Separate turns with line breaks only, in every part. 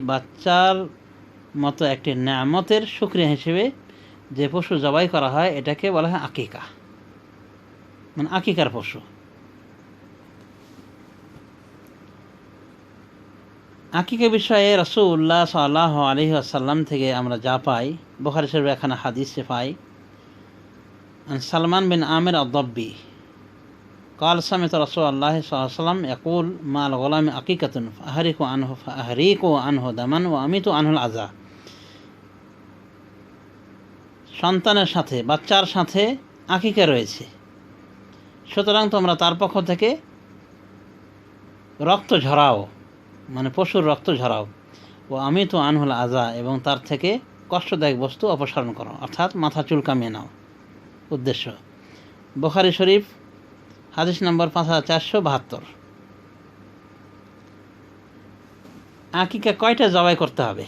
বাচ্চার মতো একটি নামতের সুক্রিয়া হিসেবে যে পশু জবাই করা হয়, এটাকে বলা হয় আকিকা। মানে আকিকার পশু। আকিকা বিষয়ে রসুল্লাহ সাল্লাহ আলহ আসাল্লাম থেকে আমরা যা পাই, বোখারি শরীফ এখানে হাদিসে পাই। عن سلمان بن عامر الضبي قال سمعت رسول الله صلى الله عليه وسلم يقول مع الغلام عقيقة فأهريك عنه فأهريك عنه دما وأميت عنه العزاء সন্তানের সাথে বাচ্চার সাথে আকিকা রয়েছে সুতরাং তোমরা তার পক্ষ থেকে রক্ত ঝরাও মানে পশুর রক্ত ঝরাও ও আমি তো আনহুল আজা এবং তার থেকে কষ্টদায়ক বস্তু অপসারণ করো অর্থাৎ মাথা চুল কামিয়ে নাও উদ্দেশ্য। বোখারি শরীফ, হাদিস নম্বর পাঁচ হাজার চারশো বাহাত্তর। আকিকা কয়টা জবাই করতে হবে?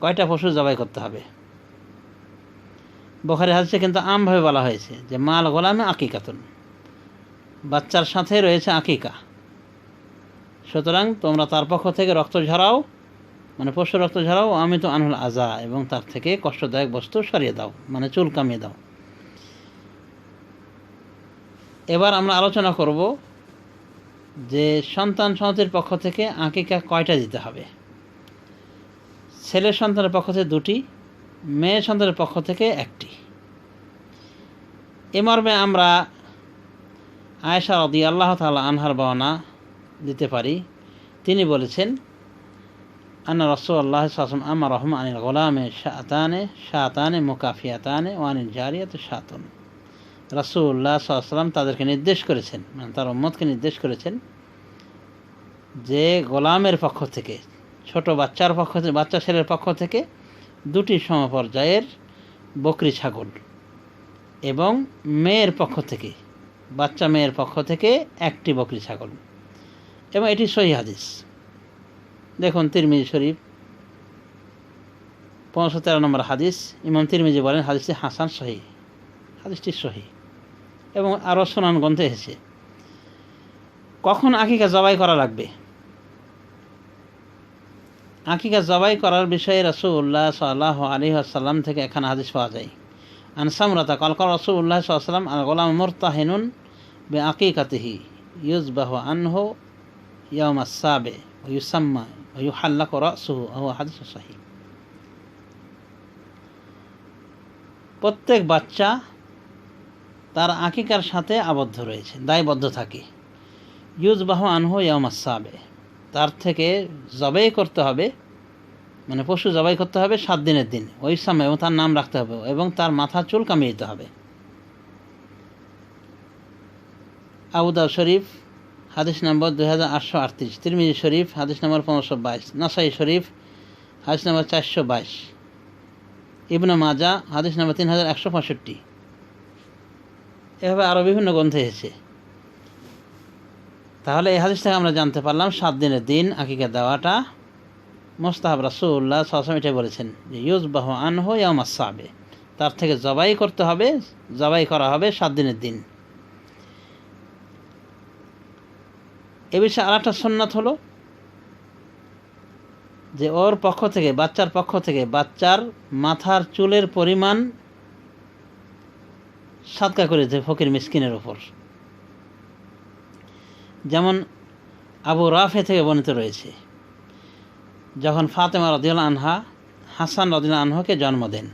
কয়টা পশু জবাই করতে হবে? বোখারি হাদিসে কিন্তু আমভাবে বলা হয়েছে যে, মাল গোলামে আকিকাতুন। বাচ্চার সাথে রয়েছে আকিকা। সুতরাং তোমরা তার পক্ষ থেকে রক্ত ঝরাও মানে পশু রক্ত ঝরাও আমি তো আনহুল আজা, এবং তার থেকে কষ্টদায়ক বস্তু সরিয়ে দাও মানে চুল কামিয়ে দাও। এবার আমরা আলোচনা করব যে সন্তান সন্ততির পক্ষ থেকে আঁকিকা কয়টা দিতে হবে? ছেলের সন্তানের পক্ষ থেকে দুটি, মেয়ে সন্তানের পক্ষ থেকে একটি। এ মর্মে আমরা আয়েশা রদি আল্লাহ তালা আনহার বর্ণনা দিতে পারি। তিনি বলেছেন, আন্না রসুল আল্লাহ সাসম আমার রহমান আনিল গোলামে শাহতানে শাহতানে মুকাফিয়াতানে ওয়ানিল জারিয়াত শাতুন। রাসুল্লাহ সাল্লাম তাদেরকে নির্দেশ করেছেন মানে তার উম্মতকে নির্দেশ করেছেন যে গোলামের পক্ষ থেকে, ছোট বাচ্চার পক্ষ থেকে, বাচ্চা ছেলের পক্ষ থেকে দুটি সমপর্যায়ের বকরি ছাগল এবং মেয়ের পক্ষ থেকে, বাচ্চা মেয়ের পক্ষ থেকে একটি বকরি ছাগল। এবং এটি সহি হাদিস। দেখুন তিরমিজি শরীফ পনেরোশো তেরো নম্বর হাদিস, ইমাম তিরমিজি বলেন হাদিসটি হাসান সহি, হাদিসটি সহি। এবং আরও সোনান গ্রন্থে এসেছে কখন আকিকা জবাই করা লাগবে? আকিকা জবাই করার বিষয়ে রসুল্লাহ সাল্লাহ আলী আসাল্লাম থেকে এখানে হাদিস পাওয়া যায়। আনসামরতা কলকল রসুল্লাহ সাল্লাম আল গোলাম মোরতাহিনুন বে আকিকাতিহি ইউজবাহ আনহ ইয়ম আসাবে ইউসাম্মা ইউহাল্লাক রসুহু আহ হাদিস প্রত্যেক বাচ্চা তার আকিকার সাথে আবদ্ধ রয়েছে, দায়বদ্ধ থাকে। ইউজবাহ আনহু ইয়ামাসাবে তার থেকে জবাই করতে হবে মানে পশু জবাই করতে হবে সাত দিনের দিন, ওই সময়, এবং তার নাম রাখতে হবে, এবং তার মাথা চুল কামিয়ে দিতে হবে। আবুদা শরীফ, হাদিস নম্বর দুই হাজার আটশো আটত্রিশ, তিরমিজি শরীফ, হাদিস নম্বর পনেরোশো বাইশ, নাসাই শরীফ, হাদিস নম্বর চারশো বাইশ। ইবনু মাজা, হাদিস নম্বর তিন হাজার একশো পঁয়ষট্টি। এভাবে আরও বিভিন্ন গ্রন্থে এসেছে। তাহলে এই হাদিস থেকে আমরা জানতে পারলাম, সাত দিনের দিন আকিকা দেওয়াটা। মোস্তাহাব রাসুল্লাহ সসম এটাই বলেছেন যে ইউজ বাহ আনহ ইয়ামাসাবে তার থেকে জবাই করতে হবে, জবাই করা হবে সাত দিনের দিন। এ বিষয়ে আর একটা সন্ন্যাত হলো যে, ওর পক্ষ থেকে, বাচ্চার পক্ষ থেকে বাচ্চার মাথার চুলের পরিমাণ সাদকা করেছে ফকির মিসকিনের ওপর। যেমন আবু রাফে থেকে বর্ণিত রয়েছে, যখন ফাতেমা রদিউল আনহা হাসান রদিউল আনহাকে জন্ম দেন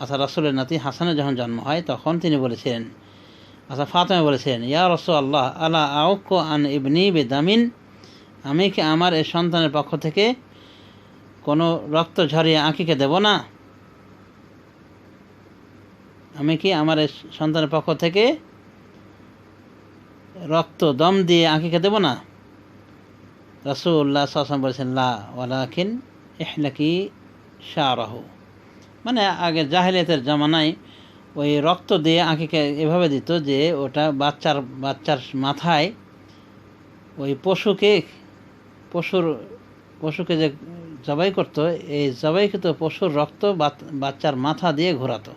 আচ্ছা রসুলের নাতি হাসানের যখন জন্ম হয়, তখন তিনি বলেছিলেন আচ্ছা ফাতেমা বলেছিলেন, ইয়া রসুল আল্লাহ আল্লাহ আউক আন ইবনি বেদামিন? আমি কি আমার এই সন্তানের পক্ষ থেকে কোনো রক্ত ঝরিয়ে আঁকিকে দেব না? আমি কি আমার সন্তানের পক্ষ থেকে রক্ত, দম দিয়ে আঁকিকে দেবো না? রসুল্লাহ সাসম বলেছেন, লা ওয়ালাকিন এহলাকি শাহরাহ মানে আগে জাহেলিয়াতের জামানায় ওই রক্ত দিয়ে আঁকিকে এভাবে দিত যে ওটা বাচ্চার বাচ্চার মাথায় ওই পশুকে, পশুর, পশুকে যে জবাই করতো, এই জবাইকৃত পশুর রক্ত বাচ্চার মাথা দিয়ে ঘোরাতো।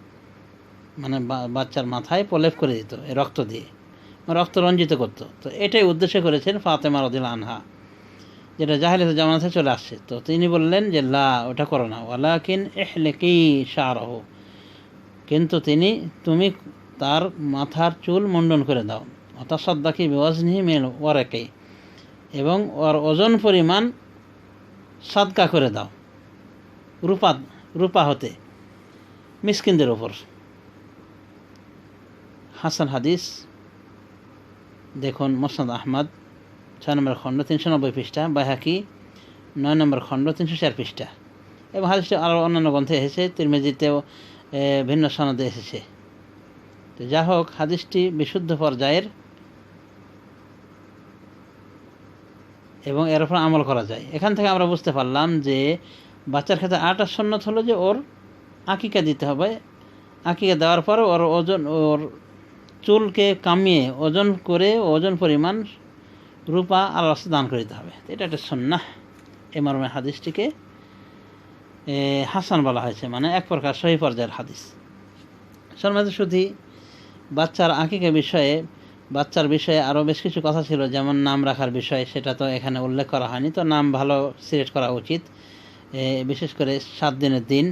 মানে বাচ্চার মাথায় প্রলেপ করে দিত এই রক্ত দিয়ে। মানে রক্ত রঞ্জিত করতো। তো এটাই উদ্দেশ্য করেছেন ফাতেমা রদিল আনহা, যেটা জাহেলিতে জামানাতে চলে আসছে। তো তিনি বললেন যে, লা, ওটা করো না। ওয়ালাকিন এহলেকি শাহরহ কিন্তু তিনি, তুমি তার মাথার চুল মুন্ডন করে দাও। অর্থাৎ সদ্দাকি বেওয়াজনি মেল ওয়ারেকে। এবং ওর ওজন পরিমাণ সাদকা করে দাও, রূপা রূপা হতে, মিসকিনদের ওপর হাসান হাদিস, দেখুন মোসাদ আহমদ, ছয় নম্বর খণ্ড, তিনশো নব্বই পৃষ্ঠা, বাইহাকি, নয় নম্বর খণ্ড, তিনশো চার পৃষ্ঠা। এবং হাদিসটি আরও অন্যান্য গ্রন্থে এসেছে, তিরমেজিতেও ভিন্ন সনদে এসেছে। তো যা হোক, হাদিসটি বিশুদ্ধ পর্যায়ের এবং এর উপর আমল করা যায়। এখান থেকে আমরা বুঝতে পারলাম যে বাচ্চার ক্ষেত্রে আটা সন্ন্যত হলো যে ওর আকিকা দিতে হবে। আকিকা দেওয়ার পর ওর ওজন, ওর চুলকে কামিয়ে ওজন করে ওজন পরিমাণ রূপা আল্লাহ দান করে দিতে হবে। এটা একটা সন্না এ মর্মে হাদিসটিকে হাসান বলা হয়েছে। মানে এক প্রকার সহি পর্যায়ের হাদিস। সন্মানিত শুধু বাচ্চার আকিকা বিষয়ে, বাচ্চার বিষয়ে আরও বেশ কিছু কথা ছিল, যেমন নাম রাখার বিষয়ে, সেটা তো এখানে উল্লেখ করা হয়নি। তো নাম ভালো সিলেক্ট করা উচিত। বিশেষ করে সাত দিনের দিন।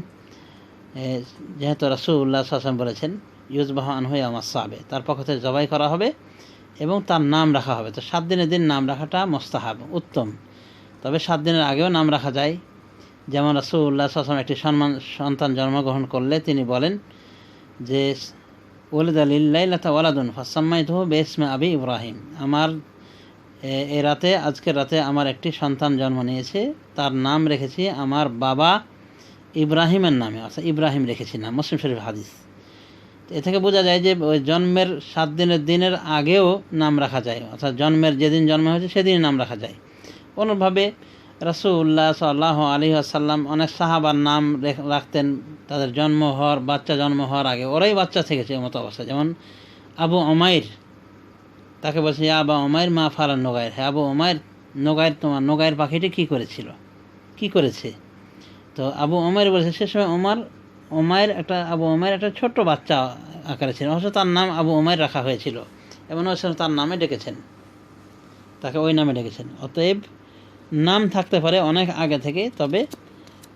যেহেতু রাসুল্লাহ হাসান বলেছেন ইউজবাহ আনহুই আমার সাবে তার পক্ষ থেকে জবাই করা হবে এবং তার নাম রাখা হবে। তো সাত দিনের দিন নাম রাখাটা মোস্তাহাব, উত্তম। তবে সাত দিনের আগেও নাম রাখা যায়। যেমন রাসুল্লাহ হাসান একটি সম্মান, সন্তান জন্মগ্রহণ করলে তিনি বলেন যে ওলিদ আলিল্লাইলাতা ওয়ালাদুন ফাসাম্মাই ধু বেসমে আবি ইব্রাহিম। আমার, এ- রাতে, আজকের রাতে আমার একটি সন্তান জন্ম নিয়েছে। তার নাম রেখেছি আমার বাবা ইব্রাহিমের নামে, অর্থাৎ ইব্রাহিম রেখেছি নাম মুসলিম শরীফ হাদিস। এ থেকে বোঝা যায় যে ওই জন্মের সাত দিনের দিনের আগেও নাম রাখা যায়। অর্থাৎ জন্মের যেদিন জন্ম হয়েছে, সেদিনই নাম রাখা যায়। অনুভাবে রাসুল্লাহ সাল্লাহ আলী আসাল্লাম অনেক সাহাবার নাম রেখ- রাখতেন, তাদের জন্ম হওয়ার, বাচ্চা জন্ম হওয়ার আগে। ওরাই বাচ্চা থেকেছে এমতো অবস্থা যেমন আবু অমাইর তাকে বলছে, "ইয়া আবা অমাইর মা ফারা নোগায়ের হ্যাঁ আবু অমাইর নোগায়ের তোমার নোগায়ের পাখিটি কী করেছিল? কি করেছে? তো আবু ওমায়ের বলেছে, সে সময় ওমার ওমায়ের একটা, আবু ওমায়ের একটা ছোট্ট বাচ্চা আকারে ছিল অবশ্য তার নাম আবু ওমায়ের রাখা হয়েছিল। এবং অবশ্য তার নামে ডেকেছেন। তাকে ওই নামে ডেকেছেন। অতএব নাম থাকতে পারে অনেক আগে থেকে, তবে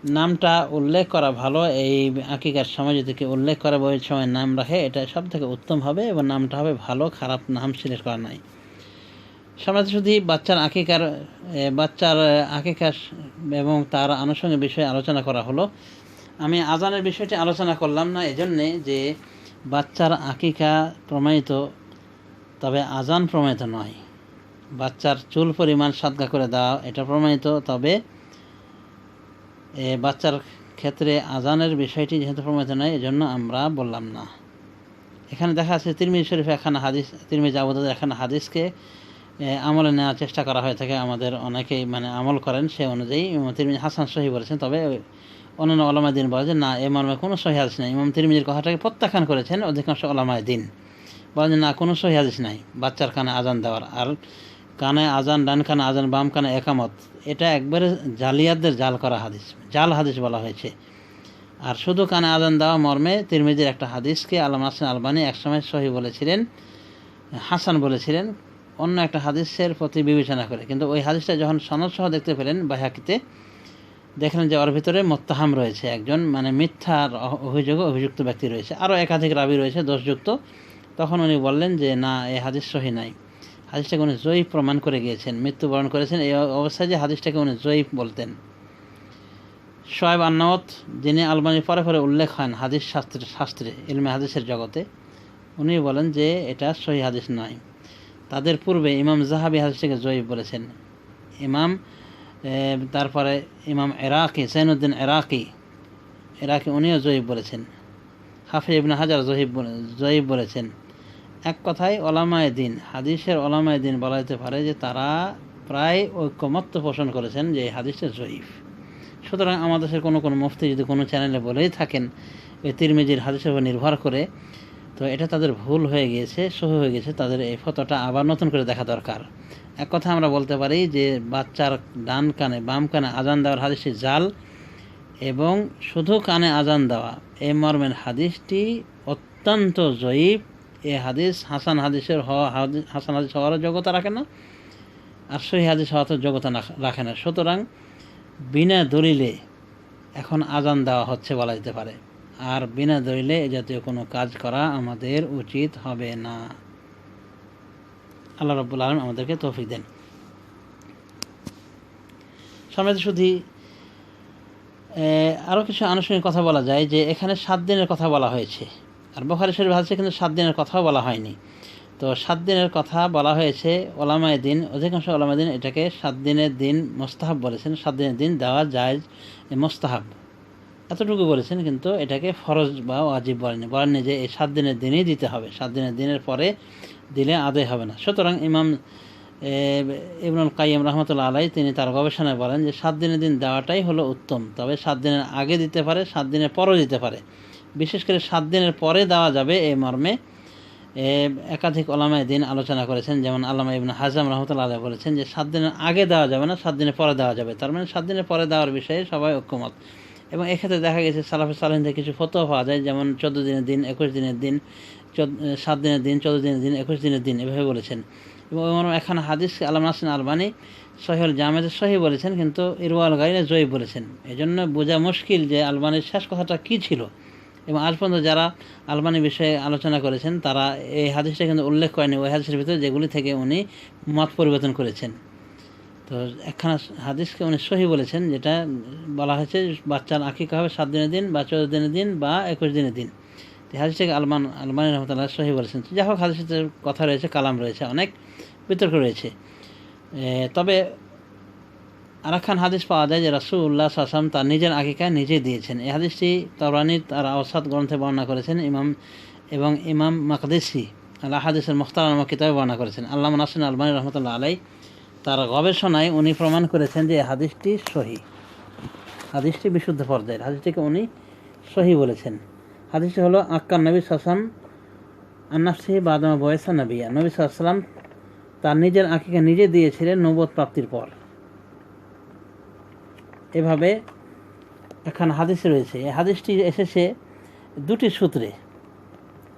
নামটা উল্লেখ করা ভালো। এই আকিকার সময় যদি কেউ উল্লেখ করে ওই সময় নাম রাখে, এটা সব থেকে উত্তম হবে এবং নামটা হবে ভালো, খারাপ নাম সিলেক্ট করা নাই। সমাজ শুধু বাচ্চার আকিকার বাচ্চার আকিকার এবং তার আনুষঙ্গিক বিষয়ে আলোচনা করা হলো। আমি আজানের বিষয়টি আলোচনা করলাম না এজন্যে যে বাচ্চার আকিকা প্রমাণিত তবে আজান প্রমাণিত নয়। বাচ্চার চুল পরিমাণ সাদগা করে দেওয়া এটা প্রমাণিত তবে এ, বাচ্চার ক্ষেত্রে আজানের বিষয়টি যেহেতু প্রমাণিত নয় এজন্য আমরা বললাম না। এখানে দেখা যাচ্ছে তিরমিজ শরীফ এখানে হাদিস তিরমিজ আবুদাদ এখানে হাদিসকে আমলে নেওয়ার চেষ্টা করা হয়ে থাকে। আমাদের অনেকেই মানে আমল করেন সে অনুযায়ী তিরমিজ হাসান সহি বলেছেন তবে অন্যান্য ওলামায় দিন বলে যে, না, এ মর্মে কোনো সহি হাদিস নাই। ইমাম তিরমিজের কথাটাকে প্রত্যাখ্যান করেছেন অধিকাংশ ওলামায় দিন। বলে যে, না, কোনো সহিহাদিস নাই। বাচ্চার কানে আজান দেওয়ার। আর কানে আজান, ডান কানে আজান, বাম কানে একামত, এটা একবারে জালিয়াতদের জাল করা হাদিস। জাল হাদিস বলা হয়েছে। আর শুধু কানে আজান দেওয়া মর্মে তিরমিজির একটা হাদিসকে আলম হাসান আলবানি একসময় সহি বলেছিলেন, হাসান বলেছিলেন, অন্য একটা হাদিসের প্রতি বিবেচনা করে। কিন্তু ওই হাদিসটা যখন সনদ সহ দেখতে পেলেন বাহাকিতে দেখলেন যে ওর ভিতরে মোত্তাহাম রয়েছে একজন মানে মিথ্যার অভিযোগে অভিযুক্ত ব্যক্তি রয়েছে। আরও একাধিক রাবি রয়েছে দোষযুক্ত। তখন উনি বললেন যে, না এই হাদিস সহি নাই। হাদিসটাকে উনি জয়ীফ প্রমাণ করে গিয়েছেন, মৃত্যুবরণ করেছেন। এই অবস্থায় যে হাদিসটাকে উনি জয়ীফ বলতেন। শোয়েব আন্নাওত যিনি আলবানির পরে পরে উল্লেখ হন হাদিস শাস্ত্রে শাস্ত্রে, ইলমে হাদিসের জগতে, উনি বলেন যে, এটা সহি হাদিস নয়। তাদের পূর্বে ইমাম জাহাবি হাদিসটাকে জয়ীফ বলেছেন। ইমাম তারপরে ইমাম এরাকি সৈনুদ্দিন এরাকি এরাকি উনিও জয়ীফ বলেছেন। হাফিজ ইবনে হাজার জহিব জয়ীফ বলেছেন। এক কথায় ওলামায় দিন, হাদিসের ওলামায় দিন বলা যেতে পারে যে তারা প্রায় ঐক্যমত্য পোষণ করেছেন যে এই হাদিসটা জয়ীফ সুতরাং আমাদের কোনো কোনো মুফতি যদি কোনো চ্যানেলে বলেই থাকেন এই তিরমিজির হাদিসের উপর নির্ভর করে তো এটা তাদের ভুল হয়ে গিয়েছে সহ হয়ে গেছে তাদের এই ফটোটা আবার নতুন করে দেখা দরকার। এক কথা আমরা বলতে পারি যে, বাচ্চার ডান কানে, বাম কানে আজান দেওয়ার হাদিসটি জাল এবং শুধু কানে আজান দেওয়া। এই মর্মের হাদিসটি অত্যন্ত জয়ীব। এ হাদিস হাসান হাদিসের হওয়া হাসান হাদিস হওয়ারও যোগ্যতা রাখে না আর সহি হাদিস হওয়ার তো যোগ্যতা রাখে না। সুতরাং বিনা দলিলে এখন আজান দেওয়া হচ্ছে বলা যেতে পারে। আর বিনা দলিলে এ জাতীয় কোনো কাজ করা আমাদের উচিত হবে না। আল্লাহ রব্বুল আলম আমাদেরকে তৌফিক দেন। সম্রাট শুধু আরও কিছু আনুষ্ঠানিক কথা বলা যায় যে এখানে সাত দিনের কথা বলা হয়েছে। আর বখারি শরীফ হাদিসে কিন্তু সাত দিনের কথাও বলা হয়নি। তো সাত দিনের কথা বলা হয়েছে, ওলামায় দিন, অধিকাংশ ওলামায় দিন এটাকে সাত দিনের দিন মোস্তাহাব বলেছেন। সাত দিনের দিন দেওয়া যায় মোস্তাহাব। এতটুকু বলেছেন, কিন্তু এটাকে ফরজ বা ওয়াজিব বলেনি বলেননি যে এই সাত দিনের দিনই দিতে হবে। সাত দিনের দিনের পরে দিলে আদায় হবে না। সুতরাং ইমাম ইবনুল কাইম রহমতুল্লাহ আলাই তিনি তার গবেষণায় বলেন যে সাত দিনের দিন দেওয়াটাই হলো উত্তম। তবে সাত দিনের আগে দিতে পারে, সাত দিনের পরও দিতে পারে। বিশেষ করে সাত দিনের পরে দেওয়া যাবে এই মর্মে একাধিক ওলামায় দিন আলোচনা করেছেন। যেমন আল্লামা ইবন হাজাম রহমতুল্লাহ আলাই বলেছেন যে সাত দিনের আগে দেওয়া যাবে না, সাত দিনের পরে দেওয়া যাবে। তার মানে সাত দিনের পরে দেওয়ার বিষয়ে সবাই ঐক্যমত। এবং এক্ষেত্রে দেখা গেছে সালাফে সালাহিন থেকে কিছু ফটো পাওয়া যায়, যেমন চোদ্দ দিনের দিন, একুশ দিনের দিন সাত দিনের দিন, চোদ্দ দিনের দিন, একুশ দিনের দিন, এভাবে বলেছেন। এবং এখন হাদিস আলম নাসিন আলবানি সহিউল জামেদ সহি বলেছেন, কিন্তু ইরওয়াল গাইনে জয়ী বলেছেন। এই জন্য বোঝা মুশকিল যে আলবানির শেষ কথাটা কী ছিল। এবং আজ পর্যন্ত যারা আলবানি বিষয়ে আলোচনা করেছেন, তারা এই হাদিসটা কিন্তু উল্লেখ করেনি ওই হাদিসের ভিতরে যেগুলি থেকে উনি মত পরিবর্তন করেছেন। তো একখানা হাদিসকে উনি সহি বলেছেন, যেটা বলা হয়েছে বাচ্চার আকিকা হবে সাত দিনের দিন বা চৌদ্দ দিনের দিন বা একুশ দিনের দিন। তো হাদিসটাকে আলমান, আলমানি রহমতুল্লাহ সহি বলেছেন। যাই হোক, হাদিসের কথা রয়েছে, কালাম রয়েছে, অনেক বিতর্ক রয়েছে। তবে আরাখান হাদিস পাওয়া যায় যে রাসুল্লাহ সাসাম তার নিজের আকিকায় নিজে দিয়েছেন। এই হাদিসটি তবরানি তার আওসাদ গ্রন্থে বর্ণনা করেছেন ইমাম, এবং ইমাম মাকদেসি আল্লাহ হাদিসের মুখতার নামক কিতাবে বর্ণনা করেছেন। আল্লাহ নাসিন আলবানী রহমতুল্লাহ আলাই তার গবেষণায় উনি প্রমাণ করেছেন যে হাদিসটি সহি। হাদিসটি বিশুদ্ধ পর্যায়ের। হাদিসটিকে উনি সহি বলেছেন। হাদিসটি হলো, আক্কার নবী সাসাম আন্নাফসি বাদমা বয়সা নবিয়া। নবী সাল্লাম তার নিজের আঁকিকে নিজে দিয়েছিলেন নবদ প্রাপ্তির পর। এভাবে এখন হাদিস রয়েছে। এই হাদিসটি এসেছে দুটি সূত্রে,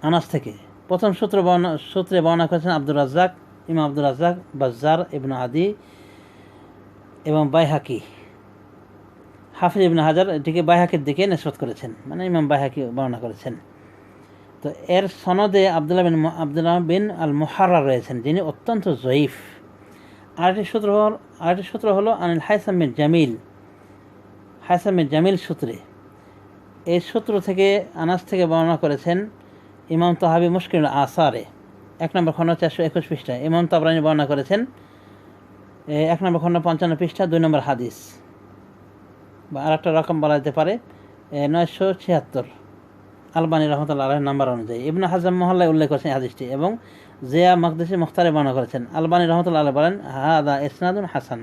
আনাস থেকে। প্রথম সূত্র বর্ণনা সূত্রে বর্ণনা করেছেন আব্দুর রাজ্জাক ইমাম আব্দুর রাজ্জাক, বাজ্জার, ইবনু আদি এবং বাইহাকি। হাফিজ ইবনে হাজার এটিকে বাইহাকির দিকে নেসবত করেছেন মানে ইমাম বাইহাকি বর্ণনা করেছেন। তো এর সনদে আবদুল্লাহ বিন আবদুল্লাহ বিন আল মুহারা রয়েছেন, যিনি অত্যন্ত জয়ীফ। আরেকটি সূত্র হল, আরেকটি সূত্র হলো আনিল হাইসাম বিন জামিল। হাইসাম বিন জামিল সূত্রে। এই সূত্র থেকে, আনাস থেকে বর্ণনা করেছেন ইমাম তাহাবি মুশকিল আসারে। এক নম্বর খণ্ড চারশো একুশ পৃষ্ঠা। ইমাম তাবরানি বর্ণনা করেছেন এক নম্বর খণ্ড পঞ্চান্ন পৃষ্ঠা, দুই নম্বর হাদিস। বা আর একটা রকম বলা যেতে পারে নয়শো ছিয়াত্তর। আলবানী রহমতুল্লাহ আলহের নাম্বার অনুযায়ী। ইবনে হাজাম মহল্লায় উল্লেখ করেছেন হাদিসটি এবং জিয়া মকদেশি মুখতারে বর্ণনা করেছেন। আলবানী রহমতুল্লাহ আলহ বলেন, হাদা ইসনাদুন হাসান।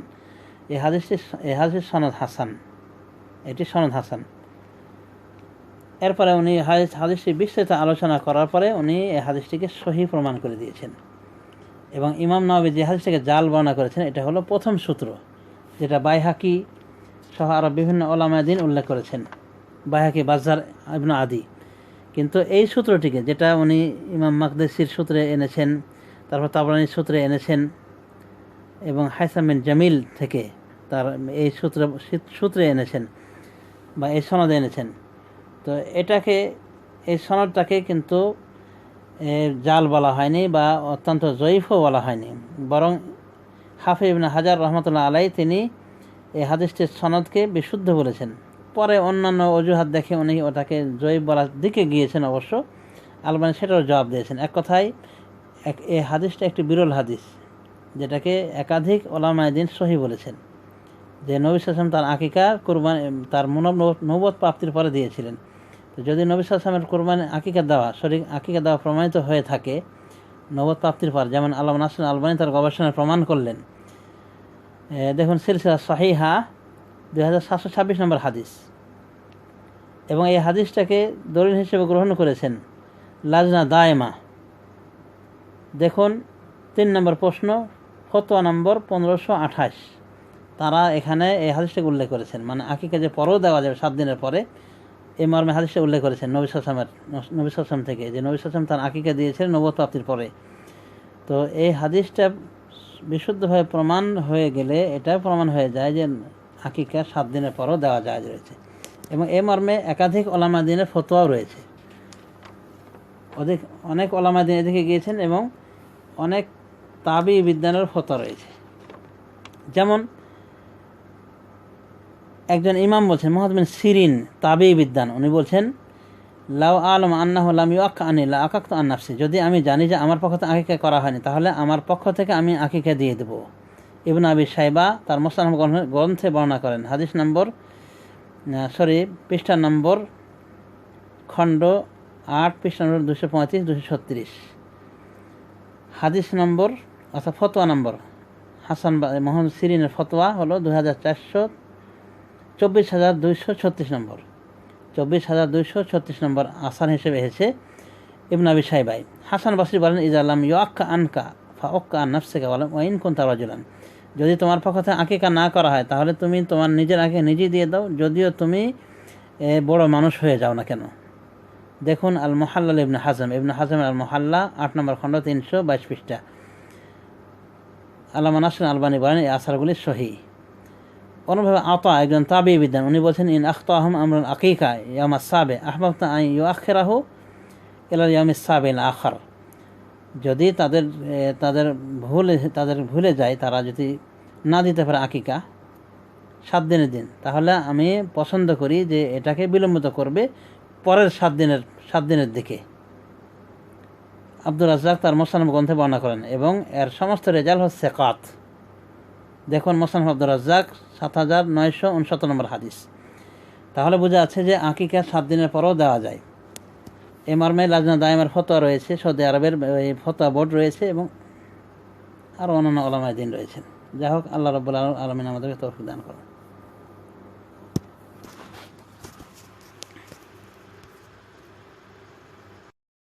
এই হাদিসটি, এই হাদিসটির সনদ হাসান। এটি সনদ হাসান। এরপরে উনি হাদিস হাদিসটি বিস্তারিত আলোচনা করার পরে উনি এই হাদিসটিকে সহি প্রমাণ করে দিয়েছেন। এবং ইমাম নবী যে হাদিসটিকে জাল বর্ণনা করেছেন, এটা হলো প্রথম সূত্র, যেটা বাইহাকি সহ আরও বিভিন্ন ওলামাদিন উল্লেখ করেছেন, বাইহাকি বাজার ইবনু আদি। কিন্তু এই সূত্রটিকে, যেটা উনি ইমাম মাকদেসির সূত্রে এনেছেন, তারপর তাবরানির সূত্রে এনেছেন, এবং হাইসামিন জামিল থেকে তার এই সূত্রে সূত্রে এনেছেন, বা এই সনদে এনেছেন তো এটাকে, এই সনদটাকে কিন্তু জাল বলা হয়নি বা অত্যন্ত জয়ীফও বলা হয়নি। বরং হাফিজ ইবনে হাজার রহমতুল্লাহ আলাই তিনি এই হাদিসটির সনদকে বিশুদ্ধ বলেছেন। পরে অন্যান্য অজুহাত দেখে উনি ওটাকে জয়ীফ বলার দিকে গিয়েছেন অবশ্য। আলবানি সেটারও জবাব দিয়েছেন। এক কথায়, এক এই হাদিসটা একটি বিরল হাদিস, যেটাকে একাধিক ওলামায় দিন সহি বলেছেন। যে নবী সাসম তার আকিকা, কোরবান, তার মনব নবদ প্রাপ্তির পরে দিয়েছিলেন। তো যদি নবী সাসমের কোরবানি আকিকা দেওয়া শরীর আকিকা দেওয়া প্রমাণিত হয়ে থাকে নবদ প্রাপ্তির পর, যেমন আল্লাহ নাসিন আলবানী তার গবেষণায় প্রমাণ করলেন। দেখুন, সিলসিলা সাহিহা দুই হাজার সাতশো ছাব্বিশ নম্বর হাদিস। এবং এই হাদিসটাকে দলিল হিসেবে গ্রহণ করেছেন লাজনা দায়মা। দেখুন, তিন নম্বর প্রশ্ন, ফতোয়া নম্বর পনেরোশো আঠাশ। তারা এখানে এই হাদিসটাকে উল্লেখ করেছেন। মানে আকিকা যে পরেও দেওয়া যাবে সাত দিনের পরে এই মর্মে হাদিসে উল্লেখ করেছেন নবী সালামের নবী সালাম থেকে, যে নবী সালাম তার আকিকা দিয়েছিলেন নবত প্রাপ্তির পরে। তো এই হাদিসটা বিশুদ্ধভাবে প্রমাণ হয়ে গেলে এটা প্রমাণ হয়ে যায় যে আকিকা সাত দিনের পরও দেওয়া যায় রয়েছে। এবং এ মর্মে একাধিক ওলামা দিনের ফতোয়াও রয়েছে। অধিক, অনেক ওলামা দিন এদিকে গিয়েছেন এবং অনেক তাবি বিদ্যানের ফতোয়া রয়েছে। যেমন একজন ইমাম বলছেন, মোহাম্মদ সিরিন তাবি বিদ্যান উনি বলছেন, লাউ আলম আন্না হলাম ইউক আনি, লা আকাক তো আন্নাফসি যদি আমি জানি যে আমার পক্ষ থেকে আকিকা করা হয়নি, তাহলে আমার পক্ষ থেকে আমি আকিকা দিয়ে দেবো। ইবন আবি সাইবা তার মোস্তান গ্রন্থে বর্ণনা করেন। হাদিস নম্বর সরি, পৃষ্ঠা নম্বর, খণ্ড আট, পৃষ্ঠা নম্বর দুশো পঁয়ত্রিশ দুশো ছত্রিশ। হাদিস নম্বর, অর্থাৎ ফতোয়া নম্বর। হাসান মোহাম্মদ সিরিনের ফতোয়া হলো দু হাজার চারশো চব্বিশ হাজার দুইশো ছত্রিশ নম্বর। চব্বিশ হাজার দুইশো ছত্রিশ নম্বর আসান হিসেবে এসেছে ইবন আবি সাইবাই হাসান বাসরি বলেন ইজাল্লাম ইয়াক্কা আনকা ফা ওক্কা আন নাফসেকা বলেন ওয়াইন কোন তারাজুলান যদি তোমার পক্ষ আকিকা না করা হয়, তাহলে তুমি তোমার নিজের আগে নিজেই দিয়ে দাও, যদিও তুমি বড় মানুষ হয়ে যাও না কেন। দেখুন আল মোহাল্লাল ইবনে হাজম। ইবনে হাজম আল মোহাল্লা আট নম্বর খণ্ড, তিনশো বাইশ পৃষ্ঠা। আল্লাহ নাসিন আলবানি বলেন, এই আসারগুলি সহি। অনুভাবে আতা একজন তাবি বিদ্যান উনি বলছেন, ইন আখতা আহম আমরুল আকিকা ইয়ামা সাবে আহমাক্তা আই ইউ আখেরাহু এলাল ইয়ামি সাবে আখার। যদি তাদের তাদের ভুলে তাদের ভুলে যায়, তারা যদি না দিতে পারে আকিকা সাত দিনের দিন, তাহলে আমি পছন্দ করি যে এটাকে বিলম্বিত করবে পরের সাত দিনের সাত দিনের দিকে। আব্দুল রাজ্জাক তার মোসানম গ্রন্থে বর্ণনা করেন, এবং এর সমস্ত রেজাল্ট হচ্ছে কাত দেখুন, মোসান আব্দুর রাজ্জাক, সাত হাজার নয়শো উনসত্তর নম্বর হাদিস। তাহলে বোঝা যাচ্ছে যে আকিকা সাত দিনের পরও দেওয়া যায়। এ মর্মে লাজনা দায়মের ফতোয়া রয়েছে, সৌদি আরবের ফতোয়া বোর্ড রয়েছে এবং আরও অন্যান্য ওলামায় দিন রয়েছেন। যাই হোক, আল্লাহ রব্বুল আলমিন আমাদেরকে তরফ দান করুন।